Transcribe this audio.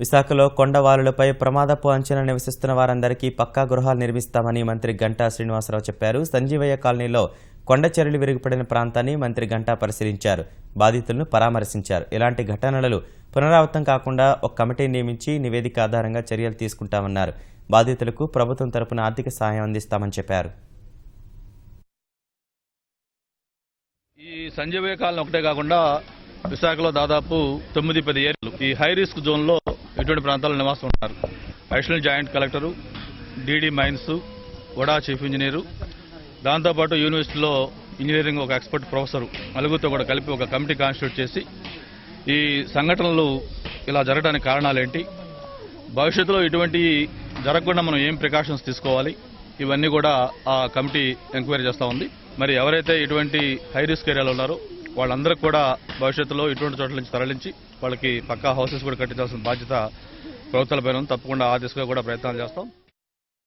విశాఖలో కొండవాలులపై ప్రమాదపు అంచనా నివసిస్తున్న వారందరికీ పక్కా గృహాలు నిర్మిస్తామని మంత్రి గంటా శ్రీనివాసరావు చెప్పారు. సంజీవయ్య కాలనీలో కొండ చర్యలు విరిగిపడిన ప్రాంతాన్ని మంత్రి గంటా పరిశీలించారు. బాధితులను పరామర్శించారు. ఇలాంటి ఘటనలు పునరావృతం కాకుండా ఒక కమిటీ నియమించి నివేదిక ఆధారంగా చర్యలు తీసుకుంటామన్నారు. బాధితులకు ప్రభుత్వం తరపున ఆర్థిక సహాయం అందిస్తామని చెప్పారు. ఈ సంజీవయ్య కాలనీ ఒకటే కాకుండా విశాఖలో దాదాపు తొమ్మిది పది ఏళ్ళు ఈ హై రిస్క్ జోన్లో ఇటువంటి ప్రాంతాల్లో నివాసం ఉన్నారు additional joint collector DD mines vada chief engineer దాంతోపాటు యూనివర్సిటీలో ఇంజనీరింగ్ ఒక ఎక్స్పర్ట్ ప్రొఫెసర్ నలుగురితో కూడా కలిపి ఒక కమిటీ కాన్స్టిట్యూట్ చేసి ఈ సంఘటనలు ఇలా జరగడానికి కారణాలేంటి? భవిష్యత్తులో ఇటువంటి జరగకుండా మనం ఏం ప్రికాషన్స్ తీసుకోవాలి? ఇవన్నీ కూడా ఆ కమిటీ ఎంక్వైరీ చేస్తూ ఉంది. మరి ఎవరైతే ఇటువంటి హై రిస్క్ ఏరియాలో ఉన్నారో వాళ్ళందరికీ కూడా భవిష్యత్తులో ఇటువంటి చోట్ల నుంచి తరలించి వాళ్ళకి పక్కా హౌసెస్ కూడా కట్టించాల్సిన బాధ్యత ప్రభుత్వాలపైన తప్పకుండా ఆ దిశగా కూడా ప్రయత్నాలు చేస్తాం.